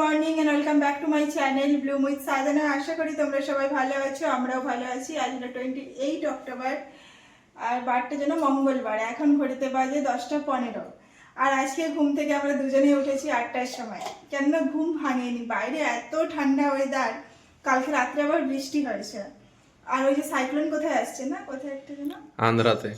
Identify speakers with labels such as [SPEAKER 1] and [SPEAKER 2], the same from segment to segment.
[SPEAKER 1] Morning and welcome back to my channel bloom with Sadhana আশা করি তোমরা সবাই ভালো আছো, আমরাও ভালো আছি। আজ হলো টোয়েন্টি এইট অক্টোবর আর বারটা যেন মঙ্গলবার, এখন ঘড়িতে বাজে দশটা পনেরো। আর আজকে ঘুম থেকে আমরা দুজনে উঠেছি আটটার সময়। কেননা ঘুম ভাঙেনি, বাইরে এত ঠান্ডা ওয়েদার কালকে রাত্রে আবার বৃষ্টি হয়েছে। আর ওই যে সাইক্লোন কোথায় আসছে না? কোথায় একটা যেন?
[SPEAKER 2] আন্ধ্রাতে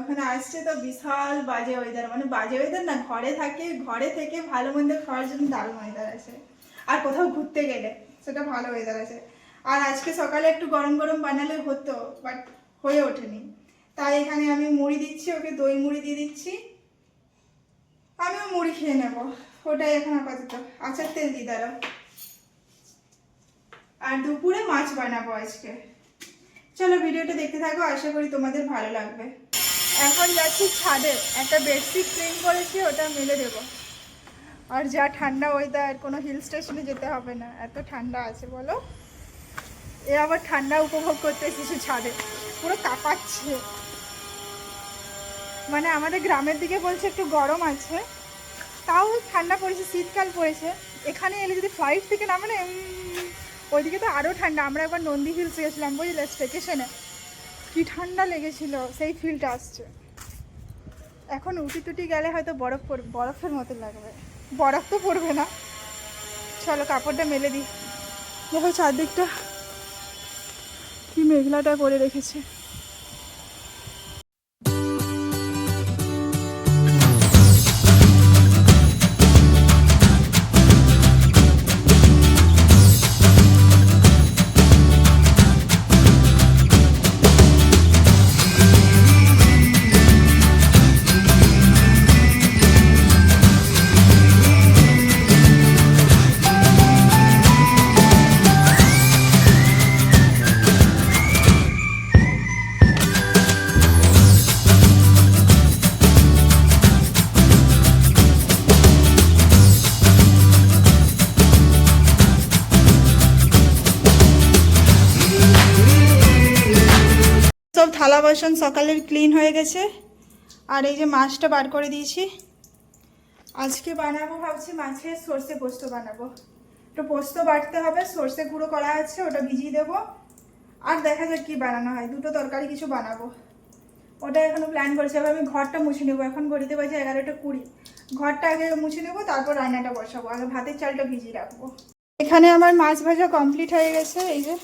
[SPEAKER 1] ওখানে আসছে তো বিশাল বাজে ওয়েদার মানে বাজে ওয়েদার না, ঘরে থাকে, ঘরে থেকে ভালো মন্দ খাওয়ার জন্য দারুণ ওয়েদার আছে। আর কোথাও ঘুরতে গেলে সেটা ভালো ওয়েদার আছে। আর আজকে সকালে একটু গরম গরম বানালে হতো বাট হয়ে ওঠেনি। তাই এখানে আমি মুড়ি দিচ্ছি, ওকে দই মুড়ি দিয়ে দিচ্ছি। আমিও মুড়ি খেয়ে নেব, ওটাই এখন আপাতত। আচার তেল দিয়ে দাঁড়াও। আর দুপুরে মাছ বানাবো আজকে। চলো ভিডিওটা দেখতে থাকো, আশা করি তোমাদের ভালো লাগবে। এখন যাচ্ছি ছাদে। একটা বেডশিট ক্লিন করেছি ওটা মেলে দেবো। আর যা ঠান্ডা ওয়েদার কোনো হিল স্টেশনে যেতে হবে না। এত ঠান্ডা আছে, বলো? এ আবার ঠান্ডা উপভোগ করতে এসেছি ছাদে। পুরো কাঁপাচ্ছে মানে আমাদের গ্রামের দিকে বলছে একটু গরম আছে। তাও ঠান্ডা পড়েছে, শীতকাল পড়েছে। এখানে এলে যদি ফ্লাইট থেকে নামে না ওইদিকে তো আরও ঠান্ডা। আমরা একবার নন্দী হিলস গেছিলাম, বুঝলে? স্টেশনে কি ঠান্ডা লেগেছিল, সেই ফিলটা আসছে। এখন উটি টুটি গেলে হয়তো বরফ পড়বে বরফের মতো লাগবে। বরফ তো পড়বে না। চলো, কাপড়টা মেলে দিই। দেখো চারদিকটা কি মেঘলাটা করে রেখেছে। বাসন সকালের ক্লিন হয়ে গেছে। আর এই যে মাছটা বার করে দিয়েছি। আজকে বানাবো, ভাবছি মাছের সর্ষে পোস্ত বানাবো। একটু পোস্ত বাটতে হবে, সর্ষে গুঁড়ো করা আছে, ওটা ভিজিয়ে দেবো। আর দেখা যাক কি বানানো হয়, দুটো তরকারি কিছু বানাবো। ওটা এখনও প্ল্যান করছি, এবার আমি ঘরটা মুছে নেব। এখন ঘড়িতে বাজে এগারোটা কুড়ি। ঘরটা আগে মুছে নেব, তারপর রান্নাটা বসাবো, আগে ভাতের চালটা ভিজিয়ে রাখব। এখানে আমার মাছ ভাজা কমপ্লিট হয়ে গেছে, এই যে।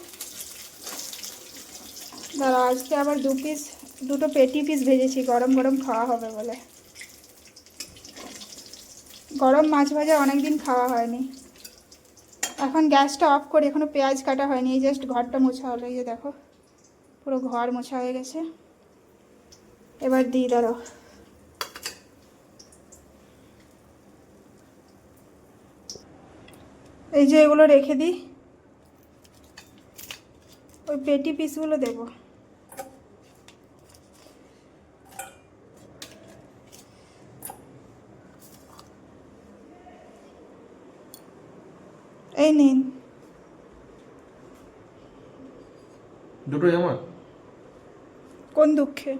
[SPEAKER 1] দাঁড়া আজকে আবার দু পিস দুটো পেটি পিস ভেজেছি, গরম গরম খাওয়া হবে বলে। গরম মাছ ভাজা অনেক দিন খাওয়া হয়নি। এখন গ্যাসটা অফ করে এখনও পেঁয়াজ কাটা হয়নি, এই জাস্ট ঘরটা মোছা হলো, এই যে দেখো, পুরো ঘর মোছা হয়ে গেছে। এবার দিই দাঁড়ো এই যে এগুলো রেখে দিই ওই পেটি পিসগুলো দেবো এই নিন
[SPEAKER 2] দুটোই আমার।
[SPEAKER 1] কোন দুঃখে?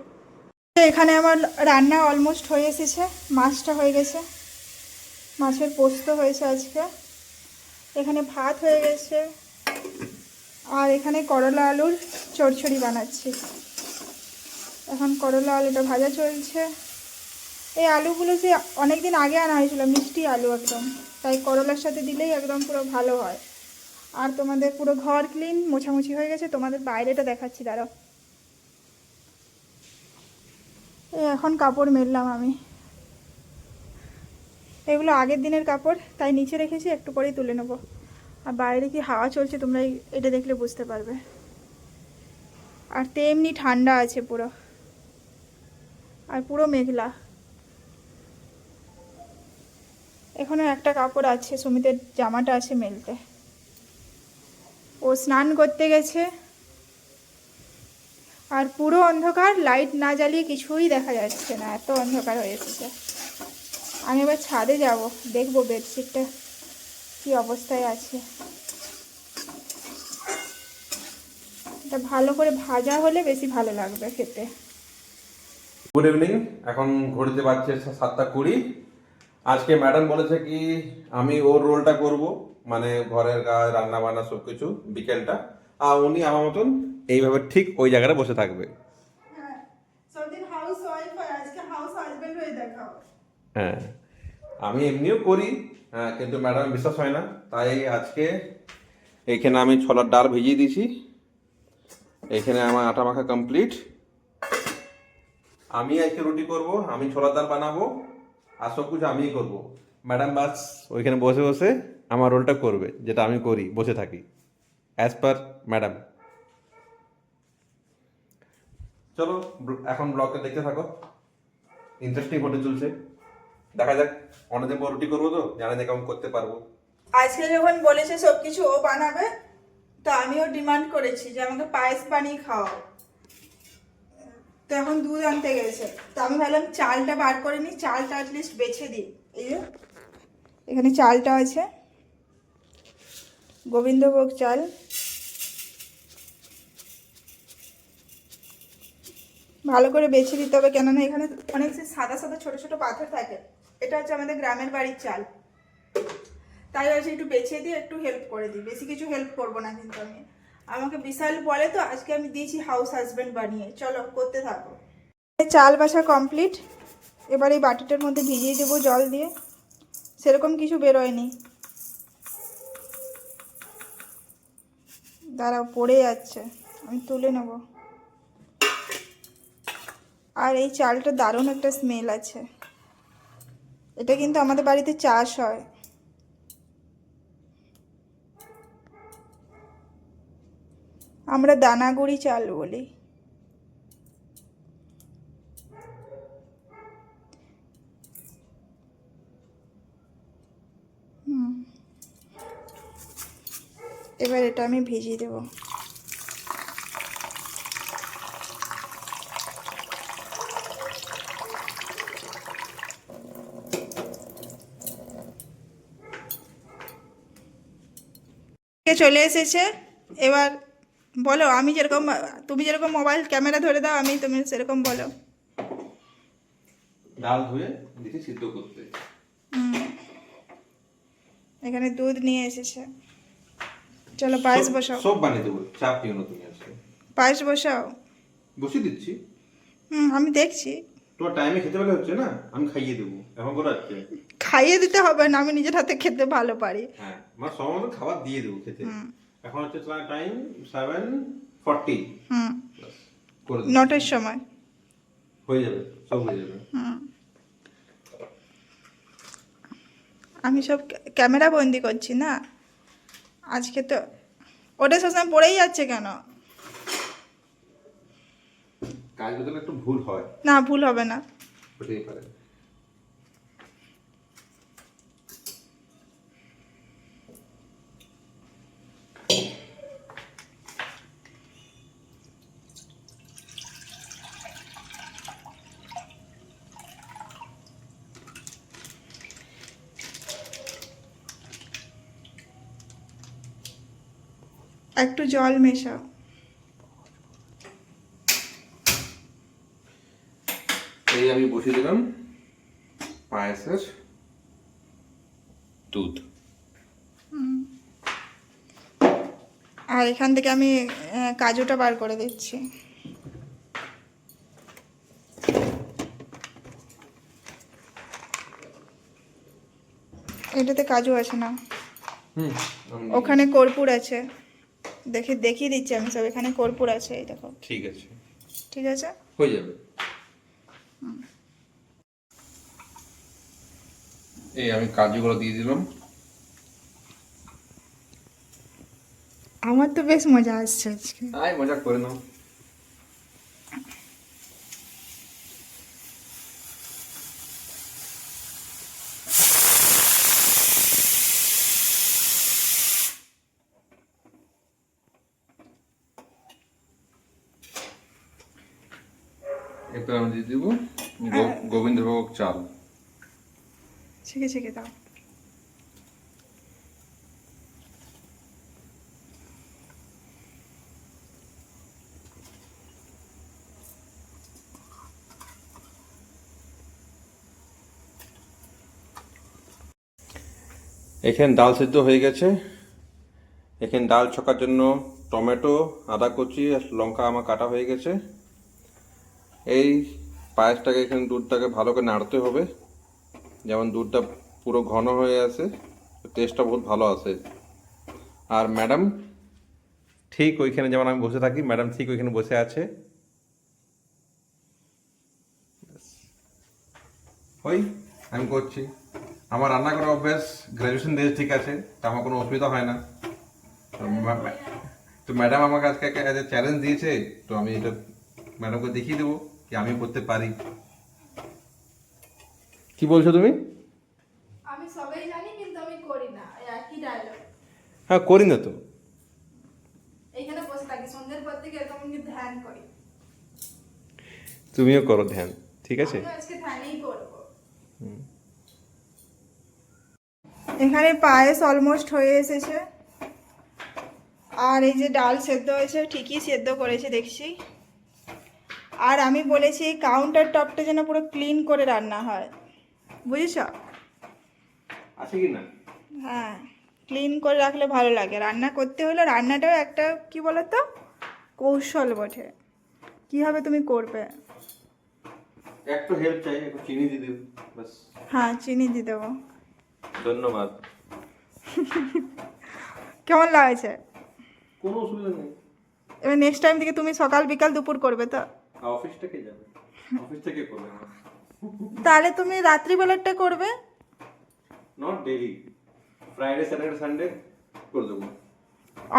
[SPEAKER 1] এখানে আমার রান্না অলমোস্ট হয়ে এসেছে, মাছটা হয়ে গেছে, মাছের পোস্ত হয়েছে আজকে। এখানে ভাত হয়ে গেছে, আর এখানে করলা আলুর চড়চড়ি বানাচ্ছি। এখন করলা আলুটা ভাজা চলছে। এই আলুগুলো যে অনেক দিন আগে আনা হয়েছিল, মিষ্টি আলু একদম। তাই করলার সাথে দিলেই একদম পুরো ভালো হয়। আর তোমাদের পুরো ঘর ক্লিন মোছামুছি হয়ে গেছে, তোমাদের বাইরেটা দেখাচ্ছি, দাঁড়াও। এই এখন কাপড় মেললাম আমি। এগুলো আগের দিনের কাপড়, তাই নিচে রেখেছি, একটু পরেই তুলে নেব। আর বাইরে কি হাওয়া চলছে, তোমরা এটা দেখলে বুঝতে পারবে। আর তেমনি ঠান্ডা আছে পুরো। আর পুরো মেঘলা। এখনও একটা কাপড় আছে, সুমিতের জামাটা আছে মেলতে। ও স্নান করতে গেছে। আর পুরো অন্ধকার লাইট না জ্বালিয়ে কিছুই দেখা যাচ্ছে না। এত অন্ধকার হয়ে এসেছে আমি এবার ছাদে যাব, দেখব বেডশিটটা কি অবস্থায় আছে। এটা ভালো করে ভাজা হলে বেশি ভালো লাগবে খেতে।
[SPEAKER 2] গুড ইভিনিং এখন ঘড়িতে বাজছে সাতটা কুড়ি।
[SPEAKER 3] আজকে ম্যাডাম বলেছে কি, আমি ওর রোলটা করব। মানে ঘরের কাজ রান্না বান্না সবকিছু বিকেলটা আর উনি আমার মতন এইভাবে ঠিক ওই জায়গাটা বসে থাকবে।
[SPEAKER 1] হয়। হয়ে
[SPEAKER 3] হ্যাঁ। আমি এমনিও করি হ্যাঁ, কিন্তু ম্যাডাম বিশ্বাস হয় না। তাই আজকে এইখানে আমি ছোলার ডাল ভিজিয়ে দিয়েছি। এখানে আমার আটা মাখা কমপ্লিট আমি আজকে রুটি করব আমি ছোলার ডাল বানাবো আর সব কিছু আমিই করব। ম্যাডাম বাস ওইখানে বসে বসে আমার রোলটা করবে, যেটা আমি করি, বসে থাকি। অ্যাজ পার ম্যাডাম চলো এখন ব্লগটা দেখতে থাকো। ইন্টারেস্টিং হতে চলছে। দেখা যাক, অনেকদিন পর রুটি করব তো, জানা যায় কেমন করতে পারব।
[SPEAKER 1] আজকে যখন বলেছে সবকিছু ও বানাবে, তো আমিও ডিমান্ড করেছি যে আমাকে পায়েস বানিয়ে খাওয়াও। তো এখন দুধ আনতে গেছে। তো আমি ভাবলাম চালটা বার করে নিই, চালটা অ্যাটলিস্ট বেছে দিই। এই যে, এখানে চালটা আছে। গোবিন্দভোগ চাল। ভালো করে বেছে দিতে হবে, কেননা এখানে অনেক সাদা সাদা ছোট ছোট পাথর থাকে, এটা হচ্ছে আমাদের গ্রামের বাড়ির চাল। তাই হচ্ছে একটু বেছে দিয়ে একটু হেল্প করে দিই, বেশি কিছু হেল্প করব না কিন্তু আমি। আমাকে বিশাল বলে তো, আজকে আমি দিয়েছি হাউস হাজবেন্ড বানিয়ে। চলো, করতে থাকো। চাল বাসা কমপ্লিট এবার এই বাটিটার মধ্যে ভিজিয়ে দেবো জল দিয়ে। সেরকম কিছু বেরোয়নি। দাঁড়াও, পড়ে যাচ্ছে। আমি তুলে নেব। আর এই চালটা দারুণ একটা স্মেল আছে। এটা কিন্তু আমাদের বাড়িতে চাষ হয়। আমরা দানাগুড়ি চাল বলি। এবার এটা আমি ভিজিয়ে দেবো। চলে এসেছে? এবার বলো আমি যেরকম তুমি যেরকম মোবাইল ক্যামেরা ধরে দাও আমি তুমি সেরকম বলো।
[SPEAKER 3] ডাল ধুয়ে দিচ্ছি সিদ্ধ করতে।
[SPEAKER 1] এখানে দুধ নিয়ে এসেছে। চলো পায়েস বসাও।
[SPEAKER 3] সব বানিয়ে দেবো চাপ নিও না তুমি আজকে।
[SPEAKER 1] পায়েস বসাও।
[SPEAKER 3] বসিয়ে দিচ্ছি।
[SPEAKER 1] হুম আমি দেখছি।
[SPEAKER 3] তোমার টাইমে খেতে পেলে হচ্ছে না? আমি খাইয়ে দেবো এখন করে হচ্ছে
[SPEAKER 1] খাইয়ে দিতে হবে না আমি নিজের হাতে খেতে ভালো পারি।
[SPEAKER 3] হ্যাঁ আমার সময় মতো খাবার দিয়ে দেবো খেতে। এখন হচ্ছে তোমার টাইম সেভেন ফর্টি
[SPEAKER 1] হুম। নটার সময়।
[SPEAKER 3] হয়ে যাবে সব হয়ে যাবে।
[SPEAKER 1] হুম। আমি সব ক্যামেরা বন্দি করছি না? আজকে তো ওটা সবসময় পড়েই যাচ্ছে কেন?
[SPEAKER 3] কাজ একটু ভুল হয়।
[SPEAKER 1] না ভুল হবে না।
[SPEAKER 3] হতেই পারে।
[SPEAKER 1] একটু জল মেশাও।
[SPEAKER 3] এই আমি বসিয়ে দিলাম পায়েসের দুধ।
[SPEAKER 1] আর এখান থেকে আমি কাজুটা বার করে দিচ্ছি। এটাতে কাজু আছে না? ওখানে কর্পূর আছে। দেখে দেখিয়ে দিচ্ছি আমি সব এখানে কর্পূর আছে এই দেখো।
[SPEAKER 3] ঠিক আছে।
[SPEAKER 1] ঠিক আছে?
[SPEAKER 3] হয়ে যাবে। এই আমি কাজুগুলো দিয়ে দিলাম।
[SPEAKER 1] আমার তো বেশ মজা আসছে আজকে।
[SPEAKER 3] আয় মজা করে নাও এরপর আমি দিয়ে দেবো গো- গোবিন্দভোগ চাল
[SPEAKER 1] ছেঁকে দাও।
[SPEAKER 3] এখানে ডাল সিদ্ধ হয়ে গেছে। এখানে ডাল ছকার জন্য টমেটো আদা কুচি আর লঙ্কা আমার কাটা হয়ে গেছে। এই পায়েসটাকে এখানে দুধটাকে ভালো করে নাড়তে হবে। যেমন দুধটা পুরো ঘন হয়ে আসে টেস্টটা বহুত ভালো আসে আর ম্যাডাম ঠিক ওইখানে যেমন আমি বসে থাকি ম্যাডাম ঠিক ওইখানে বসে আছে। ওই, আমি করছি। আমার রান্না করার অভ্যাস গ্র্যাজুয়েশন দিয়ে ঠিক আছে, তা আমার কোনো অসুবিধা হয় না। তো ম্যাডাম আমাকে আজকে একটা চ্যালেঞ্জ দিয়েছে, তো আমি এটা ম্যাডামকে দেখিয়ে দেবো, কি আমি করতে পারি। কি বলছো তুমি?
[SPEAKER 1] আমি সবাই জানি কিন্তু আমি করি না। একই ডায়লগ
[SPEAKER 3] হ্যাঁ করি না তো।
[SPEAKER 1] এইখানে বসে থাকি। সন্ধ্যের পর থেকে এরকম ধ্যান করি।
[SPEAKER 3] তুমিও করো ধ্যান ঠিক আছে?
[SPEAKER 1] আজকে ধ্যানই করব। এখানে পায়েস অলমোস্ট হয়ে এসেছে। আর এই যে ডাল সেদ্ধ হয়েছে ঠিকই সেদ্ধ করেছে দেখছি। আর আমি বলেছি এই কাউন্টার টপটা যেন পুরো ক্লিন করে রান্না হয়। বুঝেছ?
[SPEAKER 3] আছে কি না?
[SPEAKER 1] হ্যাঁ ক্লিন করে রাখলে ভালো লাগে। রান্না করতে হলে রান্নাটাও একটা কি বলতো? কৌশল বটে। কীভাবে তুমি করবে?
[SPEAKER 3] একটু হেল্প চাই একটু চিনি দিয়ে দিও বাস
[SPEAKER 1] হ্যাঁ চিনি দিয়ে দেবো।
[SPEAKER 3] ধন্যবাদ।
[SPEAKER 1] কেমন লাগছে?
[SPEAKER 3] কোনো অসুবিধা নেই।
[SPEAKER 1] এবার নেক্সট টাইম থেকে তুমি সকাল বিকাল দুপুর করবে তো?
[SPEAKER 3] অফিস থেকে যাবে? অফিস থেকে করবে?
[SPEAKER 1] তাহলে তুমি রাত্রিবেলাটা করবে?
[SPEAKER 3] Not daily Friday Saturday Sunday করে দেবো।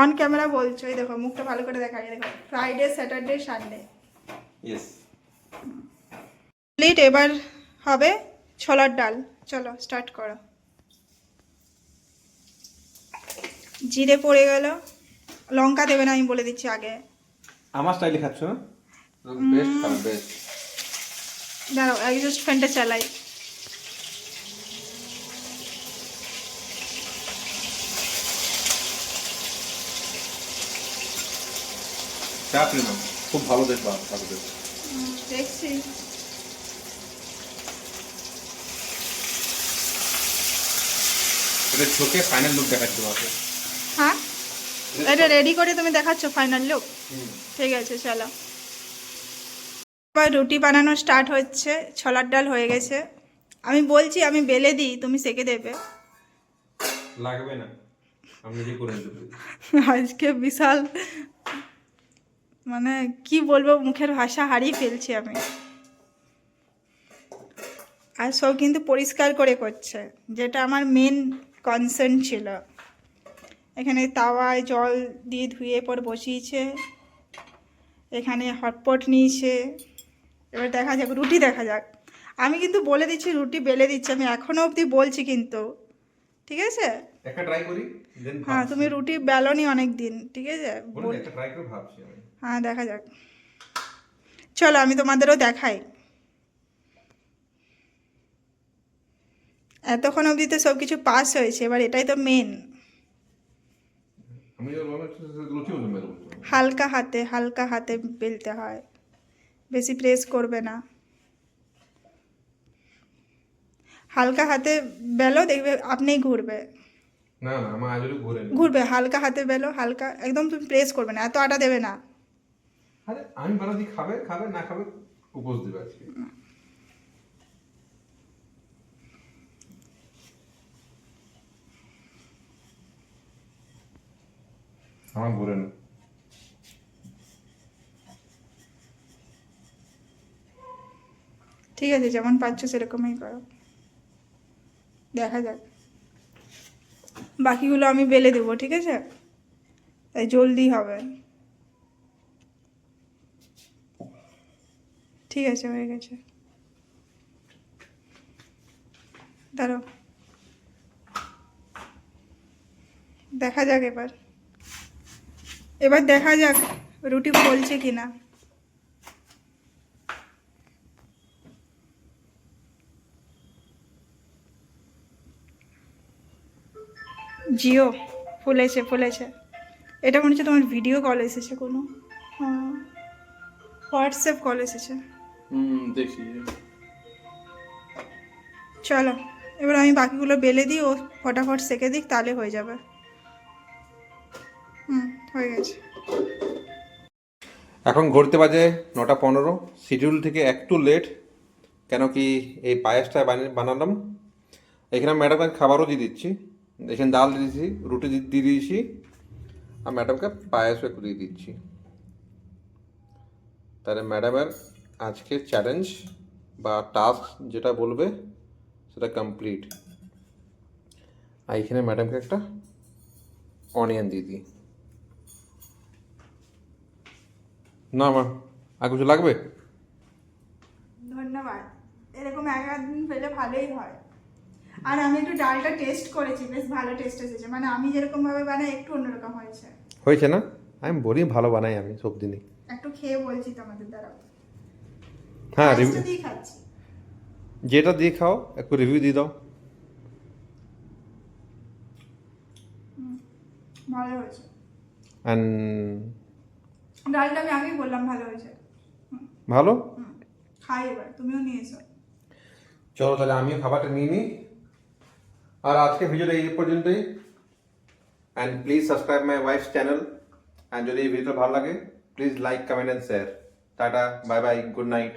[SPEAKER 1] অন ক্যামেরা বলছো এই দেখো মুখটা ভালো করে দেখা এই দেখো। ফ্রাইডে স্যাটারডে সানডে
[SPEAKER 3] ইয়েস
[SPEAKER 1] প্লিট এবার হবে ছোলার ডাল। চলো স্টার্ট করো। জিরে পড়ে গেল। লঙ্কা দেবে না আমি বলে দিচ্ছি আগে।
[SPEAKER 3] আমার স্টাইলে খাচ্ছ? না বেস্ট বেস্ট
[SPEAKER 1] দাঁড়াও একজাস্ট ফ্যানটা চালাই।
[SPEAKER 3] খুব ভালো দেখবা
[SPEAKER 1] দেখছি।
[SPEAKER 3] এটা ছোকে ফাইনাল লুক দেখাচ্ছি তোমাকে।
[SPEAKER 1] হ্যাঁ? এটা রেডি করে তুমি দেখাচ্ছ ফাইনাল লুক ঠিক আছে চলো এবার রুটি বানানো স্টার্ট হচ্ছে ছোলার ডাল হয়ে গেছে। আমি বলছি আমি বেলে দিই তুমি সেকে দেবে।
[SPEAKER 3] লাগবে না
[SPEAKER 1] আজকে বিশাল মানে কি বলব মুখের ভাষা হারিয়ে ফেলছি আমি। আর সব কিন্তু পরিষ্কার করে করছে যেটা আমার মেন কনসার্ন ছিল। এখানে তাওয়ায় জল দিয়ে ধুয়ে পর বসিয়েছে এখানে হটপট নিয়েছে। এবার দেখা যাক রুটি দেখা যাক। আমি কিন্তু বলে দিচ্ছি রুটি বেলে দিচ্ছি আমি এখনও অবধি বলছি কিন্তু। ঠিক আছে?
[SPEAKER 3] একটা ট্রাই করি
[SPEAKER 1] হ্যাঁ তুমি রুটি বেলনি অনেক দিন ঠিক আছে?
[SPEAKER 3] একটা ট্রাই করে ভাবছি আমি।
[SPEAKER 1] হ্যাঁ দেখা যাক। চলো আমি তোমাদেরও দেখাই। এতক্ষণ অবধি তো সব কিছু পাস হয়েছে এবার এটাই তো মেন হালকা হাতে হালকা হাতে বেলতে হয়। বেশি প্রেস করবে না। হালকা হাতে বেলো দেখবে আপনিই ঘুরবে।
[SPEAKER 3] না না আমার আজও ঘুরে
[SPEAKER 1] ঘুরবে হালকা হাতে বেলো হালকা একদম তুমি প্রেস করবে না এত আটা দেবে না।
[SPEAKER 3] আরে আমি খাবে খাবে না খাবে উপোস দিবে আজকে। আমার ঘুরে না।
[SPEAKER 1] ঠিক আছে, যেমন পাচ্ছ সেরকমই করো। দেখা যাক। বাকিগুলো আমি বেলে দেবো, ঠিক আছে? তাই জলদি হবে। ঠিক আছে, হয়ে গেছে। দাঁড়াও। দেখা যাক এবার। এবার দেখা যাক রুটি ফলছে কিনা। জিও ফুলেছে ফুলেছে এটা মনে হচ্ছে তোমার ভিডিও কল এসেছে কোনো। হ্যাঁ। হোয়াটসঅ্যাপ কল এসেছে।
[SPEAKER 3] হুম দেখি।
[SPEAKER 1] চলো এবার আমি বাকিগুলো বেলে দিই ও ফটাফট সেকে দিক তাহলে হয়ে যাবে। হুম হয়ে গেছে।
[SPEAKER 3] এখন ঘুরতে বাজে নটা পনেরো শিডিউল থেকে একটু লেট কেন কি এই পায়েসটা বানালাম। এখানে ম্যাডামকে খাবারও দিয়ে দিচ্ছি। এখানে ডাল দিয়ে দিয়েছি রুটি দিয়ে দিয়েছি, আর ম্যাডামকে পায়েসও একটু দিয়ে দিচ্ছি। তাহলে ম্যাডামের আজকে চ্যালেঞ্জ বা টাস্ক যেটা বলবে, সেটা কমপ্লিট আর এখানে ম্যাডামকে একটা অনিয়ন দিয়ে দিই। না মা, আর কিছু লাগবে?
[SPEAKER 1] ধন্যবাদ। এরকম এক দিন পেলে ভালোই হয়। আর আমি একটু ডালটা টেস্ট করেছি বেশ ভালো টেস্ট এসেছে। মানে আমি যেরকম ভাবে বানাই একটু অন্যরকম হয়েছে।
[SPEAKER 3] হয়েছে না? আমি বলি ভালো বানাই আমি সব দিনই
[SPEAKER 1] একটু খেয়ে বলছি তোমাদের দ্বারা।
[SPEAKER 3] হ্যাঁ রিভিউ
[SPEAKER 1] দিয়ে খাচ্ছি।
[SPEAKER 3] যেটা দিয়ে খাও একটু রিভিউ দিয়ে দাও।
[SPEAKER 1] ভালো হয়েছে।
[SPEAKER 3] অ্যান্ড
[SPEAKER 1] ডালটা আমি আগেই বললাম ভালো হয়েছে।
[SPEAKER 3] ভালো?
[SPEAKER 1] খাই এবার তুমিও নিয়ে এসো।
[SPEAKER 3] চলো তাহলে আমিও খাবারটা নিয়ে নিই। আর আজকে ভিডিওটা এই পর্যন্তই and please subscribe my wife channel and যদি এই ভিডিওটা ভালো লাগে please like comment and share tata bye bye good night